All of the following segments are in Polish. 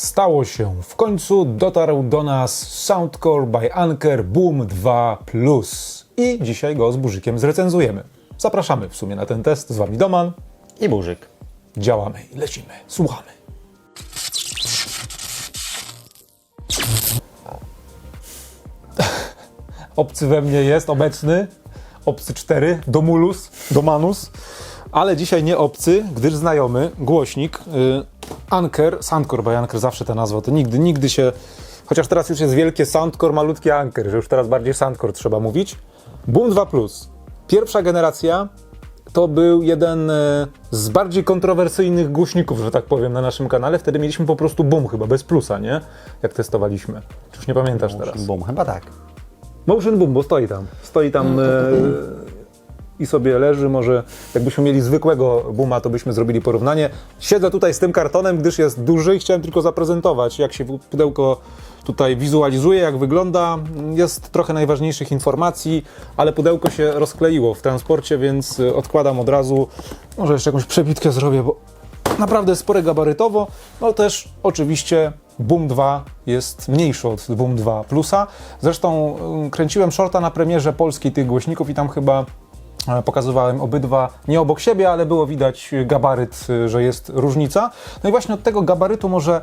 Stało się. W końcu dotarł do nas Soundcore by Anker Boom 2 Plus. I dzisiaj go z Burzykiem zrecenzujemy. Zapraszamy w sumie na ten test. Z Wami Doman. I burzyk. Działamy, lecimy, słuchamy. Obcy we mnie jest obecny. Obcy 4, Domulus, Domanus. Ale dzisiaj nie obcy, gdyż znajomy, głośnik, y, Anker, Soundcore by Anker, zawsze ta nazwa, to nigdy, nigdy się, chociaż teraz już jest wielkie Soundcore, malutkie Anker, że już teraz bardziej Soundcore trzeba mówić. Boom 2 Plus. Pierwsza generacja, to był jeden e, z bardziej kontrowersyjnych głośników, że tak powiem, na naszym kanale. Wtedy mieliśmy po prostu boom chyba, bez plusa, nie? Jak testowaliśmy. Czy już nie pamiętasz teraz? Bum, chyba tak. Motion boom, bo stoi tam. Stoi tam e, i sobie leży. Może jakbyśmy mieli zwykłego booma, to byśmy zrobili porównanie. Siedzę tutaj z tym kartonem, gdyż jest duży i chciałem tylko zaprezentować, jak się pudełko tutaj wizualizuje, jak wygląda. Jest trochę najważniejszych informacji, ale pudełko się rozkleiło w transporcie, więc e, odkładam od razu. Może jeszcze jakąś przebitkę zrobię, bo naprawdę spore gabarytowo. No też oczywiście Boom 2 jest mniejszy od Boom 2 Plusa. Zresztą ym, kręciłem shorta na premierze polskiej tych głośników i tam chyba pokazywałem obydwa nie obok siebie, ale było widać gabaryt, y, że jest różnica. No i właśnie od tego gabarytu może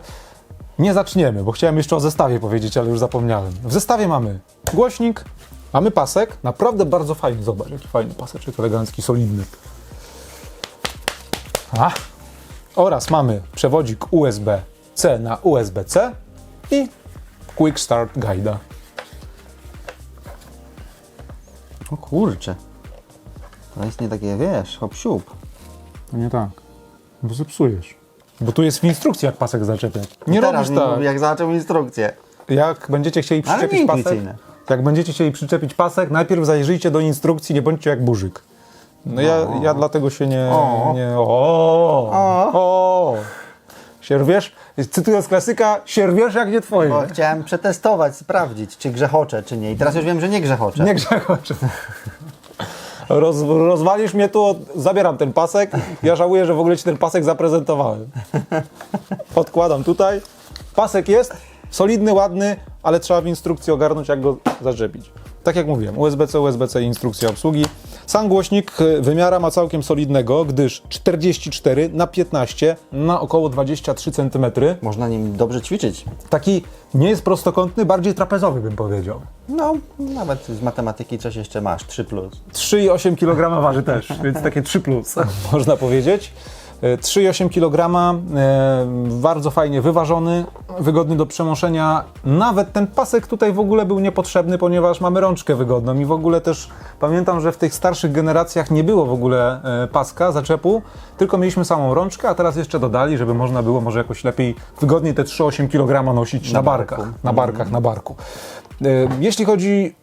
nie zaczniemy, bo chciałem jeszcze o zestawie powiedzieć, ale już zapomniałem. W zestawie mamy głośnik, mamy pasek, naprawdę bardzo fajny, zobacz, jaki fajny paseczek, elegancki, solidny. A. Oraz mamy przewodzik USB-C na USB-C i Quick Start Guide'a. O kurczę. To jest nie takie, wiesz, hop siup. Nie tak, bo zepsujesz. Bo tu jest w instrukcji, jak pasek zaczepiać. Nie Teraz robisz mi tak. mówi, jak zobaczył instrukcję. Jak będziecie chcieli Ale przyczepić pasek, intuicyjne. jak będziecie chcieli przyczepić pasek, najpierw zajrzyjcie do instrukcji, nie bądźcie jak burzyk. No ja, ja dlatego się nie... O. nie o, o, o. Sierwiesz? Cytując klasyka, sierwiesz jak nie twoje. Bo chciałem przetestować, sprawdzić, czy grzechocze, czy nie. I teraz już wiem, że nie grzechocze. Nie grzechocze. Roz, rozwalisz mnie tu, zabieram ten pasek. Ja żałuję, że w ogóle ci ten pasek zaprezentowałem. Odkładam tutaj. Pasek jest solidny, ładny, ale trzeba w instrukcji ogarnąć, jak go zaczepić. Tak jak mówiłem, USB-C, USB-C i instrukcja obsługi. Sam głośnik y, wymiara ma całkiem solidnego, gdyż 44 na 15 na około 23 cm. Można nim dobrze ćwiczyć. Taki nie jest prostokątny, bardziej trapezowy bym powiedział. No, nawet z matematyki coś jeszcze masz, 3 plus. 3,8 kg waży też, więc takie 3 plus, można powiedzieć. E, 3,8 kg, e, bardzo fajnie wyważony, wygodny do przenoszenia. Nawet ten pasek tutaj w ogóle był niepotrzebny, ponieważ mamy rączkę wygodną i w ogóle też pamiętam, że w tych starszych generacjach nie było w ogóle e, paska, zaczepu, tylko mieliśmy samą rączkę, a teraz jeszcze dodali, żeby można było może jakoś lepiej, wygodniej te 3,8 kg nosić na, Na barku. barkach, na barkach, na barku. E, Jeśli chodzi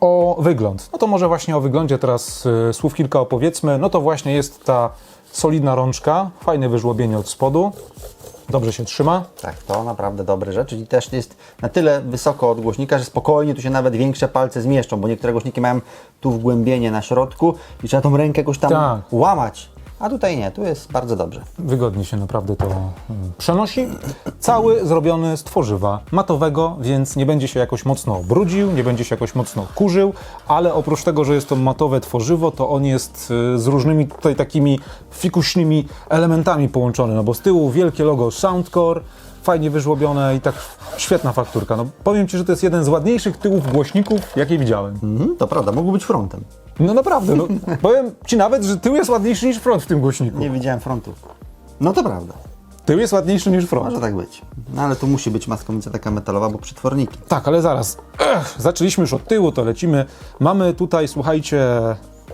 o wygląd. No to może właśnie o wyglądzie teraz słów kilka opowiedzmy. No to właśnie jest ta solidna rączka, fajne wyżłobienie od spodu, dobrze się trzyma. Tak, to naprawdę dobre rzeczy. I też jest na tyle wysoko od głośnika, że spokojnie tu się nawet większe palce zmieszczą, bo niektóre głośniki mają tu wgłębienie na środku i trzeba tą rękę jakoś tam Tak. łamać. A tutaj nie, tu jest bardzo dobrze. Wygodnie się naprawdę to mm, przenosi. Cały zrobiony z tworzywa matowego, więc nie będzie się jakoś mocno brudził, nie będzie się jakoś mocno kurzył, ale oprócz tego, że jest to matowe tworzywo, to on jest y, z różnymi tutaj takimi fikuśnymi elementami połączony, no bo z tyłu wielkie logo Soundcore, fajnie wyżłobione i tak świetna fakturka. No powiem Ci, że to jest jeden z ładniejszych tyłów głośników, jakie widziałem. Mhm, to prawda, mógł być frontem. No naprawdę, no, powiem Ci nawet, że tył jest ładniejszy niż front w tym głośniku. Nie widziałem frontu. No to prawda, Tył jest ładniejszy niż front. może tak być. No ale tu musi być maskowica taka metalowa, bo przetworniki. Tak, ale zaraz. Ech, zaczęliśmy już od tyłu, to lecimy. Mamy tutaj, słuchajcie,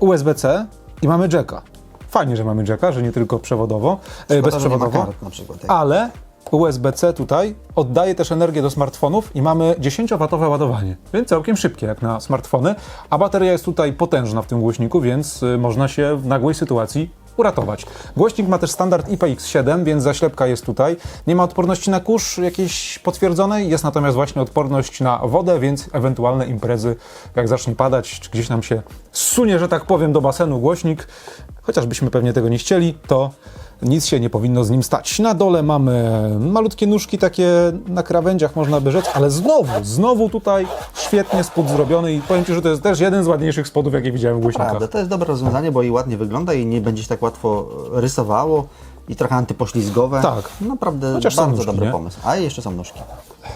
USB-C i mamy jacka. Fajnie, że mamy jacka, że nie tylko przewodowo, e, Szkoda, że nie ma bezprzewodowo, kart na przykład. Jak ale USB-C tutaj oddaje też energię do smartfonów i mamy 10W ładowanie, więc całkiem szybkie jak na smartfony, a bateria jest tutaj potężna w tym głośniku, więc y, można się w nagłej sytuacji uratować. Głośnik ma też standard IPX7, więc zaślepka jest tutaj. Nie ma odporności na kurz jakiejś potwierdzonej, jest natomiast właśnie odporność na wodę, więc ewentualne imprezy, jak zacznie padać, czy gdzieś nam się zsunie, że tak powiem, do basenu głośnik, chociaż byśmy pewnie tego nie chcieli, to nic się nie powinno z nim stać. Na dole mamy malutkie nóżki takie na krawędziach, można by rzec, ale znowu, znowu tutaj świetnie spód zrobiony i powiem Ci, że to jest też jeden z ładniejszych spodów, jakie widziałem w głośnikach. Prawda, to jest dobre rozwiązanie, bo i ładnie wygląda i nie będzie się tak łatwo rysowało i trochę antypoślizgowe. Tak. Naprawdę Chociaż bardzo nóżki, dobry nie? pomysł. A jeszcze są nóżki.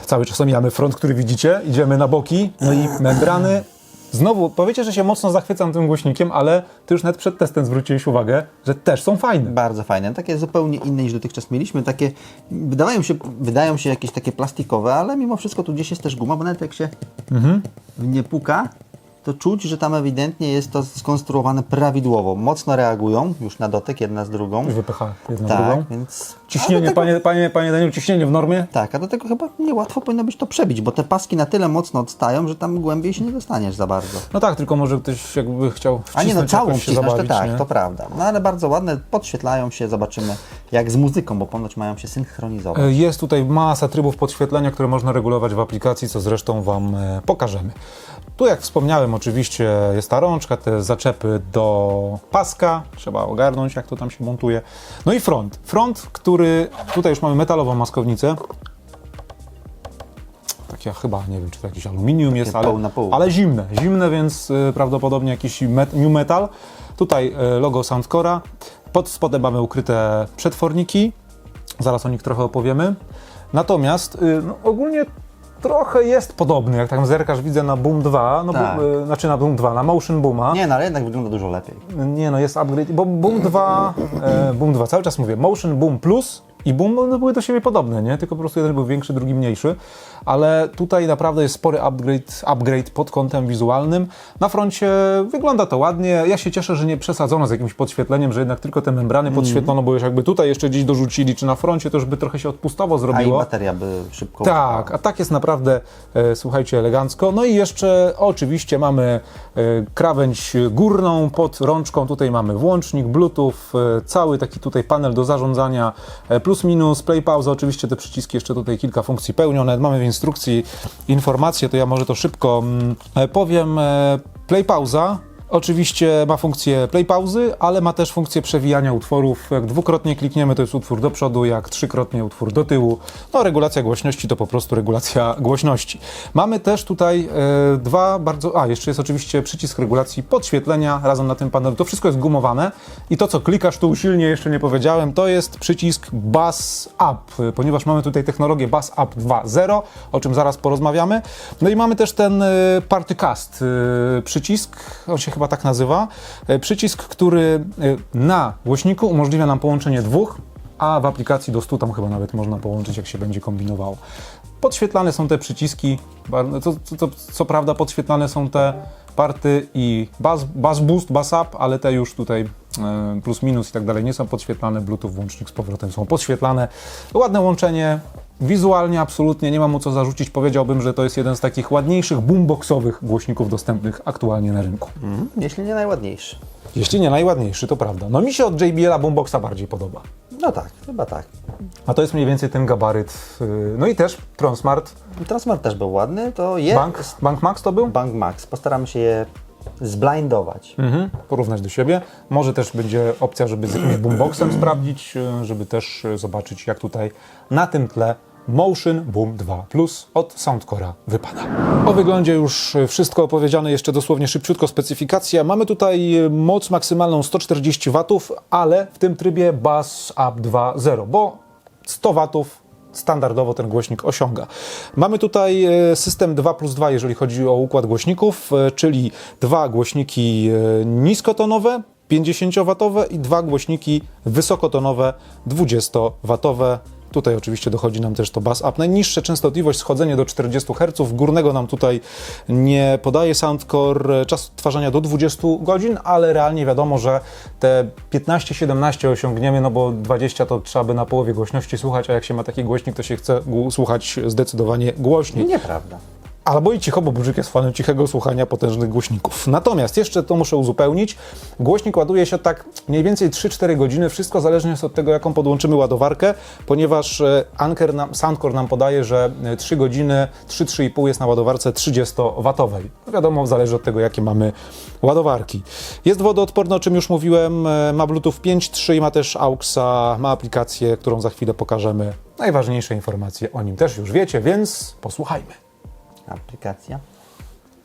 Cały czas omijamy front, który widzicie, idziemy na boki, no i membrany. Znowu, powiecie, że się mocno zachwycam tym głośnikiem, ale ty już nawet przed testem zwróciłeś uwagę, że też są fajne. Bardzo fajne. Takie zupełnie inne niż dotychczas mieliśmy. Takie wydają się, wydają się jakieś takie plastikowe, ale mimo wszystko tu gdzieś jest też guma, bo nawet jak się Mhm. nie puka, to czuć, że tam ewidentnie jest to skonstruowane prawidłowo. Mocno reagują już na dotyk jedna z drugą. Wypycha jedną Tak, drugą. więc... Ciśnienie, tego, panie, panie, panie Danielu, ciśnienie w normie? Tak, a do tego chyba niełatwo powinno być to przebić, bo te paski na tyle mocno odstają, że tam głębiej się nie dostaniesz za bardzo. No tak, tylko może ktoś jakby chciał A nie no, całą wcisnąć, to zabawić, tak, nie? to prawda. No ale bardzo ładne, podświetlają się, zobaczymy jak z muzyką, bo ponoć mają się synchronizować. E, Jest tutaj masa trybów podświetlenia, które można regulować w aplikacji, co zresztą Wam e, pokażemy. Tu, jak wspomniałem, oczywiście jest ta rączka, te zaczepy do paska, trzeba ogarnąć, jak to tam się montuje. No i front. Front, który tutaj już mamy metalową maskownicę. Takie chyba, nie wiem, czy to jakiś aluminium jest, ale, pół na pół. ale zimne. Zimne, więc y, prawdopodobnie jakiś met, new metal. Tutaj y, logo Soundcora. Pod spodem mamy ukryte przetworniki. Zaraz o nich trochę opowiemy. Natomiast y, no, ogólnie trochę jest podobny, jak tam zerkasz, widzę na Boom 2, no, Tak. Boom, y, znaczy na Boom 2, na Motion Booma. Nie, no ale jednak wygląda dużo lepiej. Nie, no jest upgrade, bo Boom 2, e, Boom 2, cały czas mówię, Motion Boom Plus i Boom no, były do siebie podobne, nie? Tylko po prostu jeden był większy, drugi mniejszy, ale tutaj naprawdę jest spory upgrade, upgrade pod kątem wizualnym. Na froncie wygląda to ładnie, ja się cieszę, że nie przesadzono z jakimś podświetleniem, że jednak tylko te membrany podświetlono, bo już jakby tutaj jeszcze gdzieś dorzucili, czy na froncie, to już by trochę się odpustowo A i zrobiło. bateria by szybko Tak, a tak jest naprawdę, e, słuchajcie, elegancko. No i jeszcze oczywiście mamy e, krawędź górną pod rączką. Tutaj mamy włącznik, Bluetooth, e, cały taki tutaj panel do zarządzania, e, plus minus, play, pauza. Oczywiście te przyciski jeszcze tutaj kilka funkcji pełnią. Nawet mamy instrukcji informacje, to ja może to szybko mm, powiem. E, Play, pauza. Oczywiście ma funkcję play pauzy, ale ma też funkcję przewijania utworów. Jak dwukrotnie klikniemy, to jest utwór do przodu, jak trzykrotnie utwór do tyłu. No, regulacja głośności to po prostu regulacja głośności. Mamy też tutaj e, dwa bardzo. A, jeszcze jest oczywiście przycisk regulacji podświetlenia razem na tym panelu. To wszystko jest gumowane i to, co klikasz tu usilnie, jeszcze nie powiedziałem, to jest przycisk Bass Up, ponieważ mamy tutaj technologię Bass Up 2.0, o czym zaraz porozmawiamy. No i mamy też ten e, Partycast e, przycisk, on się chyba tak nazywa, e, przycisk, który e, na głośniku umożliwia nam połączenie dwóch, a w aplikacji do 100 tam chyba nawet można połączyć, jak się będzie kombinowało. Podświetlane są te przyciski, co, co, co, co prawda podświetlane są te party i bass, bass boost, bass up, ale te już tutaj e, plus minus i tak dalej nie są podświetlane, bluetooth włącznik z powrotem są podświetlane. Ładne łączenie, wizualnie absolutnie nie mam mu co zarzucić, powiedziałbym, że to jest jeden z takich ładniejszych boomboxowych głośników dostępnych aktualnie na rynku. Mhm, jeśli nie najładniejszy. Jeśli nie najładniejszy, to prawda. No mi się od JBL-a boomboxa bardziej podoba. No tak, chyba tak. A to jest mniej więcej ten gabaryt. y, No i też Tronsmart. Transmart też był ładny, to jest Bank, Bank Max to był? Bank Max. Postaramy się je zblindować. Mhm, porównać do siebie. Może też będzie opcja, żeby z jakimś boomboxem sprawdzić, y, żeby też y, zobaczyć, jak tutaj na tym tle Motion Boom 2 Plus od Soundcora wypada. O wyglądzie już wszystko opowiedziane, jeszcze dosłownie szybciutko specyfikacja. Mamy tutaj y, moc maksymalną 140 W, ale w tym trybie Bass Up 2.0, bo 100 W standardowo ten głośnik osiąga. Mamy tutaj e, system 2 plus 2, jeżeli chodzi o układ głośników, e, czyli dwa głośniki e, niskotonowe, 50W i dwa głośniki wysokotonowe, 20W. Tutaj oczywiście dochodzi nam też to bass up. Najniższa częstotliwość, schodzenie do 40 Hz. Górnego nam tutaj nie podaje Soundcore. Czas odtwarzania do 20 godzin, ale realnie wiadomo, że te 15-17 osiągniemy, no bo 20 to trzeba by na połowie głośności słuchać, a jak się ma taki głośnik, to się chce słuchać zdecydowanie głośniej. Nieprawda. Albo i cicho, bo Brzyk jest fanem cichego słuchania potężnych głośników. Natomiast jeszcze to muszę uzupełnić. Głośnik ładuje się tak mniej więcej 3-4 godziny. Wszystko zależnie jest od tego, jaką podłączymy ładowarkę, ponieważ e, Anker nam, Soundcore nam podaje, że e, 3 godziny, 3-3,5 jest na ładowarce 30-watowej. No wiadomo, zależy od tego, jakie mamy ładowarki. Jest wodoodporny, o czym już mówiłem. e, Ma Bluetooth 5.3 i ma też AUXa, ma aplikację, którą za chwilę pokażemy. Najważniejsze informacje o nim też już wiecie, więc posłuchajmy. Aplikacja.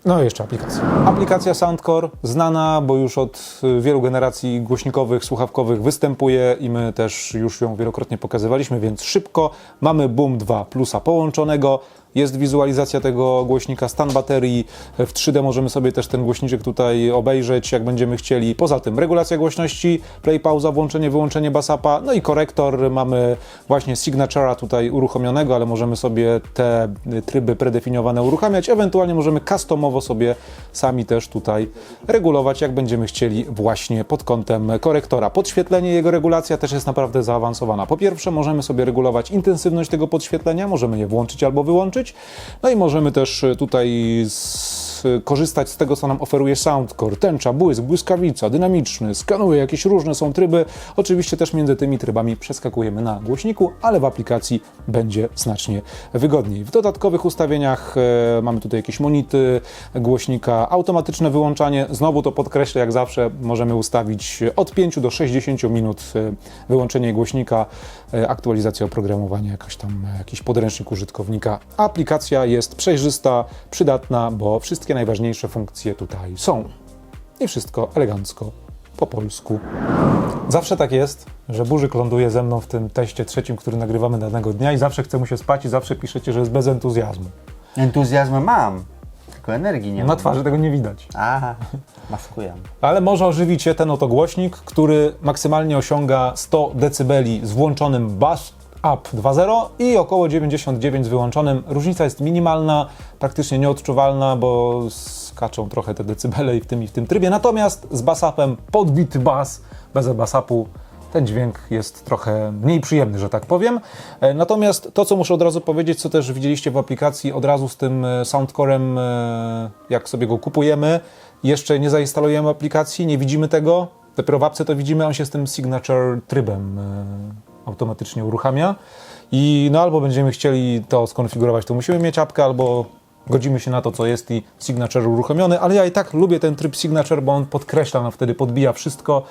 No i jeszcze aplikacja. Aplikacja Soundcore, znana, bo już od y, wielu generacji głośnikowych, słuchawkowych występuje i my też już ją wielokrotnie pokazywaliśmy, więc szybko. Mamy Boom 2 plusa połączonego, jest wizualizacja tego głośnika, stan baterii. W 3D możemy sobie też ten głośniczek tutaj obejrzeć, jak będziemy chcieli. Poza tym regulacja głośności, play, pauza, włączenie, wyłączenie basapa, no i korektor. Mamy właśnie Signature'a tutaj uruchomionego, ale możemy sobie te tryby predefiniowane uruchamiać. Ewentualnie możemy customowo sobie sami też tutaj regulować, jak będziemy chcieli właśnie pod kątem korektora. Podświetlenie, jego regulacja też jest naprawdę zaawansowana. Po pierwsze, możemy sobie regulować intensywność tego podświetlenia, możemy je włączyć albo wyłączyć. No i możemy też y, tutaj z, korzystać z tego, co nam oferuje Soundcore. Tęcza, błysk, błyskawica, dynamiczny, skanuje, jakieś różne są tryby. Oczywiście też między tymi trybami przeskakujemy na głośniku, ale w aplikacji będzie znacznie wygodniej. W dodatkowych ustawieniach e, mamy tutaj jakieś monity głośnika, automatyczne wyłączanie. Znowu to podkreślę, jak zawsze możemy ustawić od 5 do 60 minut e, wyłączenie głośnika, e, aktualizacja oprogramowania, jakaś tam e, jakiś podręcznik użytkownika. Aplikacja jest przejrzysta, przydatna, bo wszystkie najważniejsze funkcje tutaj są. I wszystko elegancko po polsku. Zawsze tak jest, że Burzyk ląduje ze mną w tym teście trzecim, który nagrywamy danego dnia i zawsze chce mu się spać i zawsze piszecie, że jest bez entuzjazmu. Entuzjazm mam, tylko energii nie Na mam. twarzy tego nie widać. Aha, maskuję. Ale może ożywicie ten oto głośnik, który maksymalnie osiąga 100 dB z włączonym bass up 2.0 i około 99 z wyłączonym. Różnica jest minimalna, praktycznie nieodczuwalna, bo skaczą trochę te decybele i w tym i w tym trybie. Natomiast z bass upem podbity bass, bez bass upu, ten dźwięk jest trochę mniej przyjemny, że tak powiem. E, Natomiast to, co muszę od razu powiedzieć, co też widzieliście w aplikacji od razu z tym e, Soundcorem, e, jak sobie go kupujemy, jeszcze nie zainstalujemy aplikacji, nie widzimy tego. Dopiero w apce to widzimy, on się z tym signature trybem automatycznie uruchamia. I no albo będziemy chcieli to skonfigurować, to musimy mieć apkę, albo godzimy się na to, co jest i signature uruchomiony, ale ja i tak lubię ten tryb signature, bo on podkreśla, no wtedy podbija wszystko.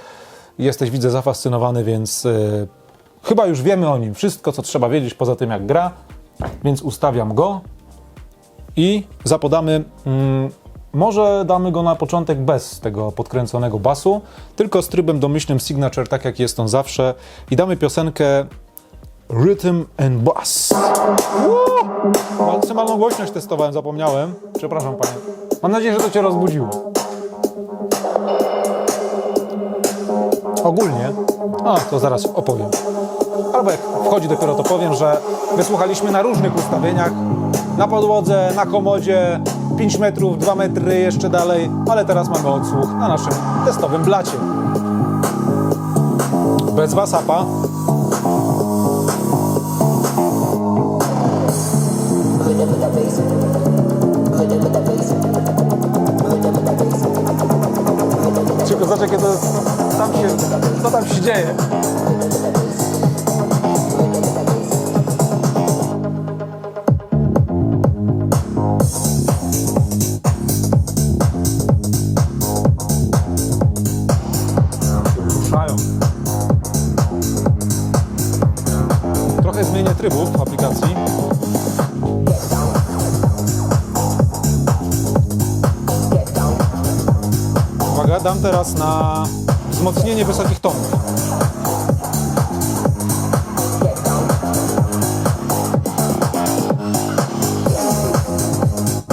Jesteś, widzę, zafascynowany, więc e, chyba już wiemy o nim wszystko, co trzeba wiedzieć poza tym, jak gra, więc ustawiam go i zapodamy. Mm, może damy go na początek bez tego podkręconego basu, tylko z trybem domyślnym signature, tak jak jest on zawsze, i damy piosenkę Rhythm and Bass. Maksymalną głośność testowałem, zapomniałem. Przepraszam, panie. Mam nadzieję, że to cię rozbudziło. Ogólnie, a to zaraz opowiem. Albo jak wchodzi dopiero to powiem, że wysłuchaliśmy na różnych ustawieniach, na podłodze, na komodzie, 5 metrów, 2 metry jeszcze dalej, ale teraz mamy odsłuch na naszym testowym blacie. Bez wasapa. Co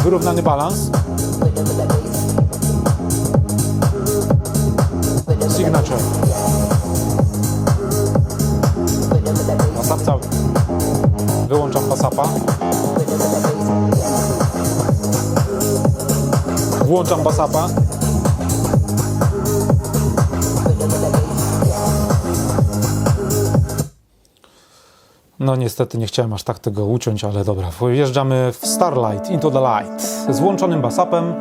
Wyrównany balans. Signature. Cały. Wyłączam pasapa. Włączam basapa. No niestety nie chciałem aż tak tego uciąć, ale dobra. Wjeżdżamy w Starlight, Into the Light z włączonym basapem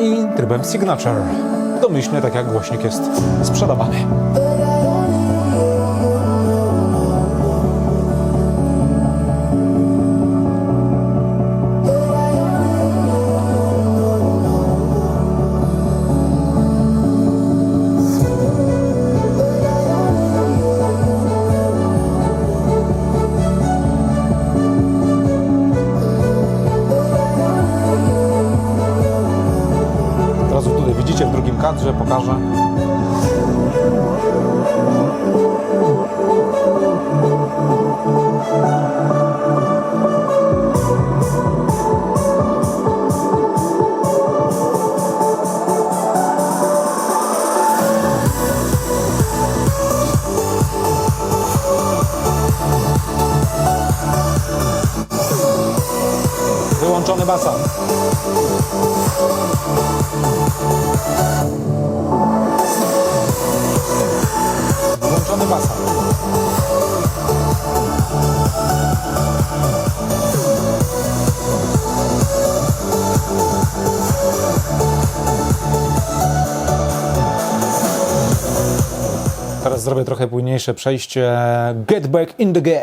i trybem Signature. Domyślnie tak jak głośnik jest sprzedawany. Basap. Włączony. Teraz zrobię trochę płynniejsze przejście. Get back in the game.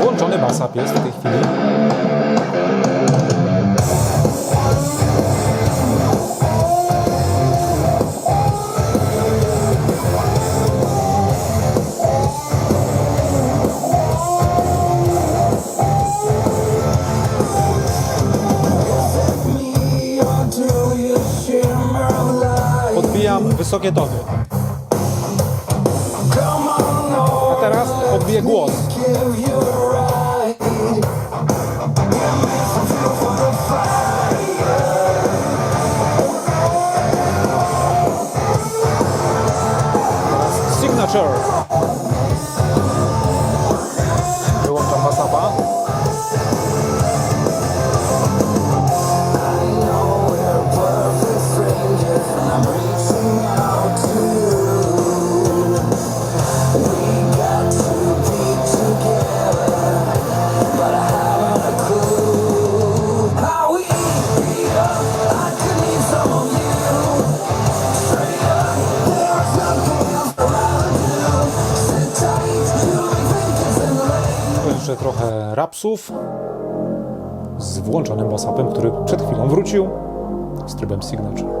Włączony basap jest w tej chwili. Wysokie tony. A teraz podbiję głos. Signature. Trochę rapsów z włączonym basapem, który przed chwilą wrócił z trybem Signature.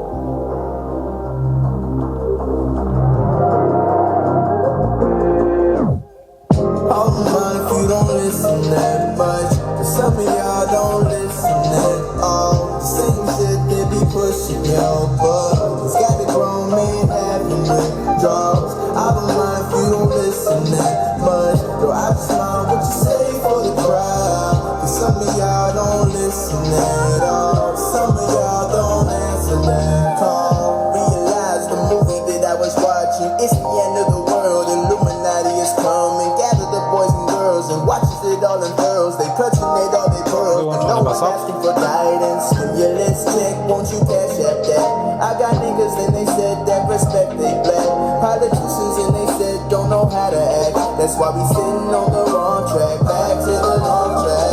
We sitting on the wrong track. Back to the long track.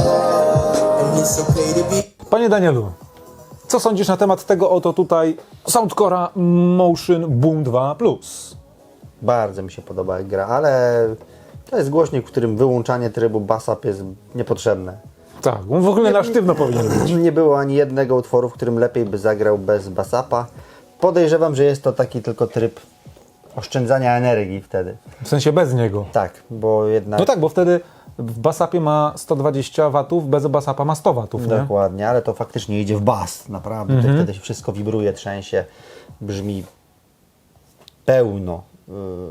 And it's okay to be. Panie Danielu, co sądzisz na temat tego oto tutaj Soundcora Motion Boom 2 Plus? Bardzo mi się podoba jak gra, ale to jest głośnik, w którym wyłączanie trybu basap jest niepotrzebne. Tak, on w ogóle na sztywno powinien być. Nie było ani jednego utworu, w którym lepiej by zagrał bez basapa. Podejrzewam, że jest to taki tylko tryb oszczędzania energii wtedy. W sensie bez niego. Tak, bo jednak... No tak, bo wtedy w basapie ma 120 watów, bez basapa ma 100 watów, nie? Dokładnie, ale to faktycznie idzie w bas, naprawdę. Mhm. Wtedy się wszystko wibruje, trzęsie, brzmi pełno.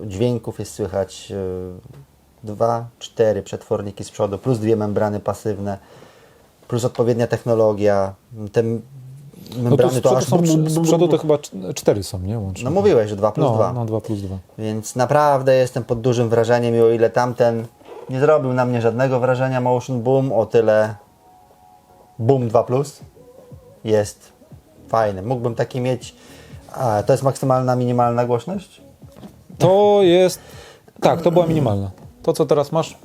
y, Dźwięków jest słychać y, dwa, cztery przetworniki z przodu, plus dwie membrany pasywne, plus odpowiednia technologia. Te No to membrany z to przodu, aż... są, z przodu to chyba cz- cztery są, nie? Łącznie. No mówiłeś, że 2 plus no, 2. No, 2 plus 2. Więc naprawdę jestem pod dużym wrażeniem i o ile tamten nie zrobił na mnie żadnego wrażenia Motion Boom, o tyle Boom 2 Plus jest fajny. Mógłbym taki mieć. A, to jest maksymalna, minimalna głośność? To jest Tak, to była minimalna. To, co teraz masz,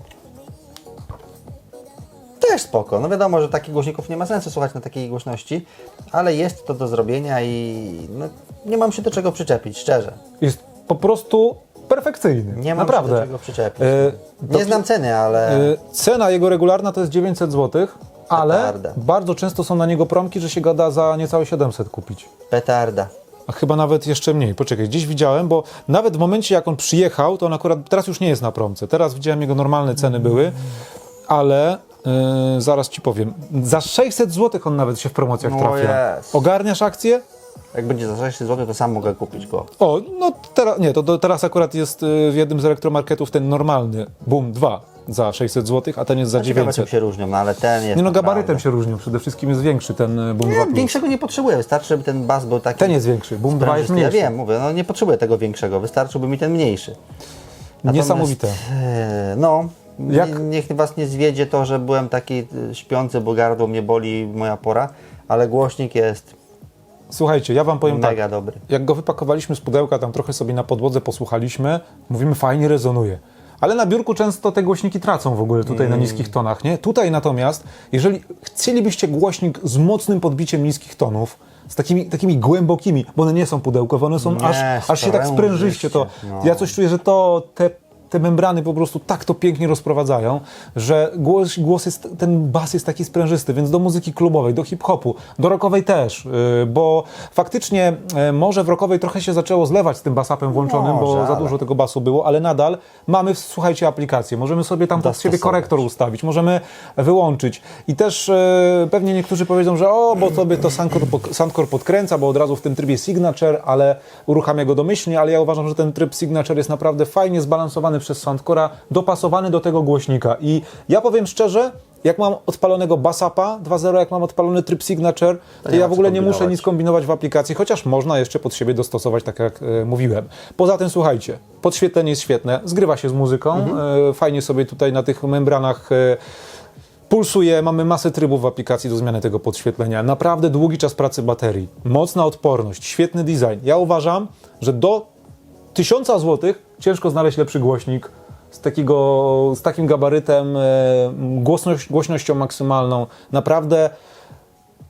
spoko. No wiadomo, że takich głośników nie ma sensu słuchać na takiej głośności, ale jest to do zrobienia i no, nie mam się do czego przyczepić, szczerze. jest po prostu perfekcyjny. Nie mam Naprawdę. się do czego przyczepić. E, nie znam ceny, ale E, Cena jego regularna to jest 900 zł, ale Petarda. bardzo często są na niego promki, że się go da za niecałe 700 kupić. petarda. A chyba nawet jeszcze mniej. Poczekaj, gdzieś widziałem, bo nawet w momencie jak on przyjechał, to on akurat teraz już nie jest na promce. Teraz widziałem jego normalne ceny były, ale yy, zaraz ci powiem. Za 600 zł on nawet się w promocjach No trafia. jest. Ogarniasz akcję? Jak będzie za 600 zł, to sam mogę kupić go. O, no teraz nie, to, to teraz akurat jest y, w jednym z elektromarketów ten normalny Boom 2 za 600 zł, a ten jest za czym 900. się różnią, no ale ten jest Nie no, naprawdę- gabarytem się różnią. Przede wszystkim jest większy ten y, Boom 2 Nie, Plus. większego nie potrzebuję, wystarczy, żeby ten bas był taki... Ten jest większy, Boom 2 jest sprężysty. Ja mniejszy. wiem, mówię, no nie potrzebuję tego większego, wystarczyłby mi ten mniejszy. Niesamowite. e, No, Jak- nie, niech was nie zwiedzie to, że byłem taki e, śpiący, bo gardło mnie boli, moja pora, ale głośnik jest Słuchajcie, ja wam powiem tak. mega dobry. Jak go wypakowaliśmy z pudełka, tam trochę sobie na podłodze posłuchaliśmy, mówimy fajnie rezonuje. Ale na biurku często te głośniki tracą w ogóle tutaj Mm. na niskich tonach, nie? Tutaj natomiast, jeżeli chcielibyście głośnik z mocnym podbiciem niskich tonów, z takimi, takimi głębokimi, bo one nie są pudełkowe, one są Nie, aż, aż się tak sprężyście to. no. Ja coś czuję, że to te te membrany po prostu tak to pięknie rozprowadzają, że głos, głos jest, ten bas jest taki sprężysty, więc do muzyki klubowej, do hip-hopu, do rockowej też, yy, bo faktycznie yy, może w rockowej trochę się zaczęło zlewać z tym basapem włączonym, bo Może, za ale- dużo tego basu było, ale nadal mamy, słuchajcie, aplikację, możemy sobie tam pod siebie korektor ustawić, możemy wyłączyć. I też yy, pewnie niektórzy powiedzą, że o, bo sobie to Soundcore podkręca, bo od razu w tym trybie Signature, ale uruchamia go domyślnie, ale ja uważam, że ten tryb Signature jest naprawdę fajnie zbalansowany przez Soundcora, dopasowany do tego głośnika i ja powiem szczerze, jak mam odpalonego Basapa 2.0, jak mam odpalony tryb Signature, to, ja ma w ogóle nie muszę nic kombinować w aplikacji, chociaż można jeszcze pod siebie dostosować, tak jak e, mówiłem. Poza tym, słuchajcie, podświetlenie jest świetne, zgrywa się z muzyką, e, fajnie sobie tutaj na tych membranach e, pulsuje, mamy masę trybów w aplikacji do zmiany tego podświetlenia. Naprawdę długi czas pracy baterii, mocna odporność, świetny design. Ja uważam, że do 1000 zł ciężko znaleźć lepszy głośnik z, takiego, z takim gabarytem, e, głośnością maksymalną. Naprawdę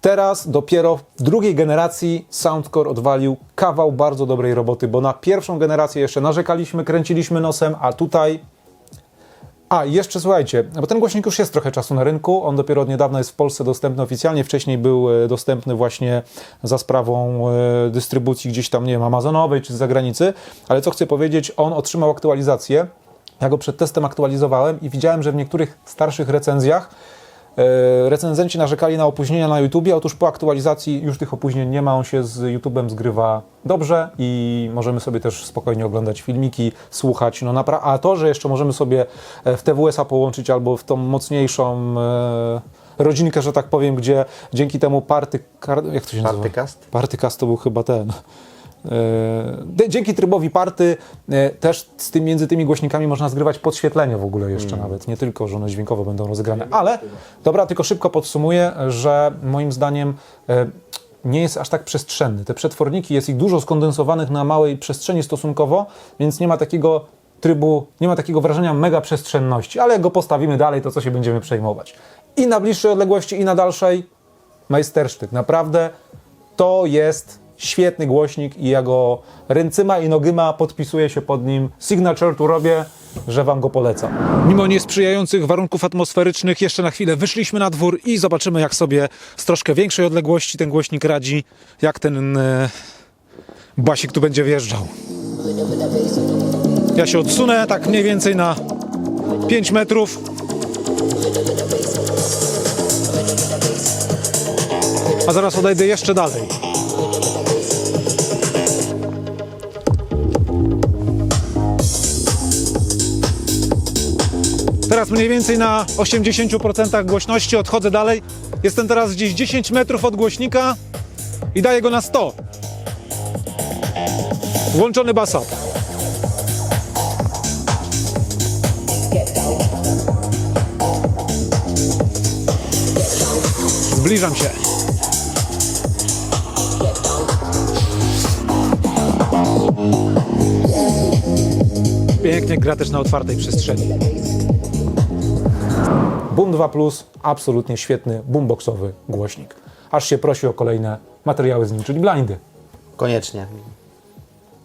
teraz dopiero w drugiej generacji Soundcore odwalił kawał bardzo dobrej roboty, bo na pierwszą generację jeszcze narzekaliśmy, kręciliśmy nosem, a tutaj a, jeszcze słuchajcie, bo ten głośnik już jest trochę czasu na rynku, on dopiero od niedawna jest w Polsce dostępny oficjalnie, wcześniej był e, dostępny właśnie za sprawą e, dystrybucji gdzieś tam, nie wiem, amazonowej czy z zagranicy, ale co chcę powiedzieć, on otrzymał aktualizację, ja go przed testem aktualizowałem i widziałem, że w niektórych starszych recenzjach recenzenci narzekali na opóźnienia na YouTubie, otóż po aktualizacji już tych opóźnień nie ma, on się z YouTubem zgrywa dobrze i możemy sobie też spokojnie oglądać filmiki, słuchać, no napra- a to, że jeszcze możemy sobie e, w TWS-a połączyć albo w tą mocniejszą e, rodzinkę, że tak powiem, gdzie dzięki temu party, jak to się nazywa? Partycast? Partycast to był chyba ten. E, dzięki trybowi party e, też z tym, między tymi głośnikami można zgrywać podświetlenie w ogóle jeszcze nawet, nie tylko, że one dźwiękowo będą rozegrane, ale dobra, tylko szybko podsumuję, że moim zdaniem e, nie jest aż tak przestrzenny. Te przetworniki, jest ich dużo skondensowanych na małej przestrzeni stosunkowo, więc nie ma takiego trybu, nie ma takiego wrażenia mega przestrzenności, ale jak go postawimy dalej, to co się będziemy przejmować. I na bliższej odległości, i na dalszej majstersztyk. Naprawdę to jest świetny głośnik i ja go ręcyma i nogyma podpisuję się pod nim. Signature tu robię, że wam go polecam. Mimo niesprzyjających warunków atmosferycznych jeszcze na chwilę wyszliśmy na dwór i zobaczymy jak sobie z troszkę większej odległości ten głośnik radzi, jak ten e, basik tu będzie wjeżdżał. Ja się odsunę tak mniej więcej na 5 metrów. A zaraz odejdę jeszcze dalej. Teraz mniej więcej na 80% głośności odchodzę dalej. Jestem teraz gdzieś 10 metrów od głośnika i daję go na 100. Włączony basap. Zbliżam się. Pięknie gra też na otwartej przestrzeni. Boom 2 Plus, absolutnie świetny boomboxowy głośnik. Aż się prosi o kolejne materiały z nim, czyli blindy. Koniecznie.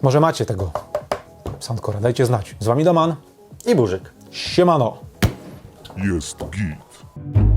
Może macie tego Soundcora, dajcie znać. Z wami Doman, I burzyk. siemano! Jest git.